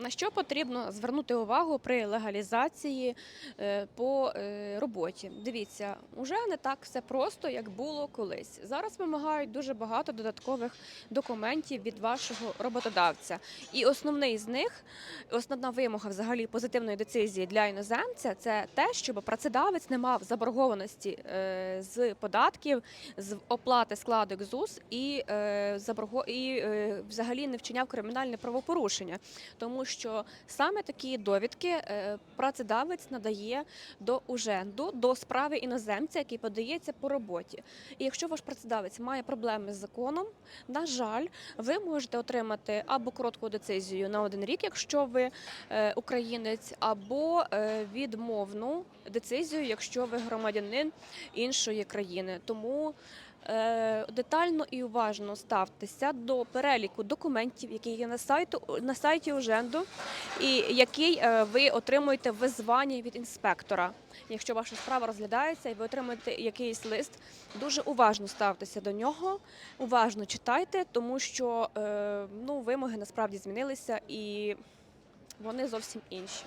На що потрібно звернути увагу при легалізації е, по е, роботі? Дивіться, уже не так все просто, як було колись. Зараз вимагають дуже багато додаткових документів від вашого роботодавця. І основний з них, основна вимога взагалі позитивної децизії для іноземця це те, щоб працедавець не мав заборгованості е, з податків, з оплати складок ЗУС і, і взагалі не вчиняв кримінальне правопорушення, тому що саме такі довідки е, працедавець надає до уженду, до справи іноземця, який подається по роботі. І якщо ваш працедавець має проблеми з законом, на жаль, ви можете отримати або коротку децизію на один рік, якщо ви е, українець, або е, відмовну децизію, якщо ви громадянин іншої країни. Тому детально і уважно ставтеся до переліку документів, які є на сайту на сайті Уженду, і який е, ви отримуєте визвання від інспектора. Якщо ваша справа розглядається і ви отримуєте якийсь лист, дуже уважно ставтеся до нього, уважно читайте, тому що е, ну, вимоги насправді змінилися і вони зовсім інші.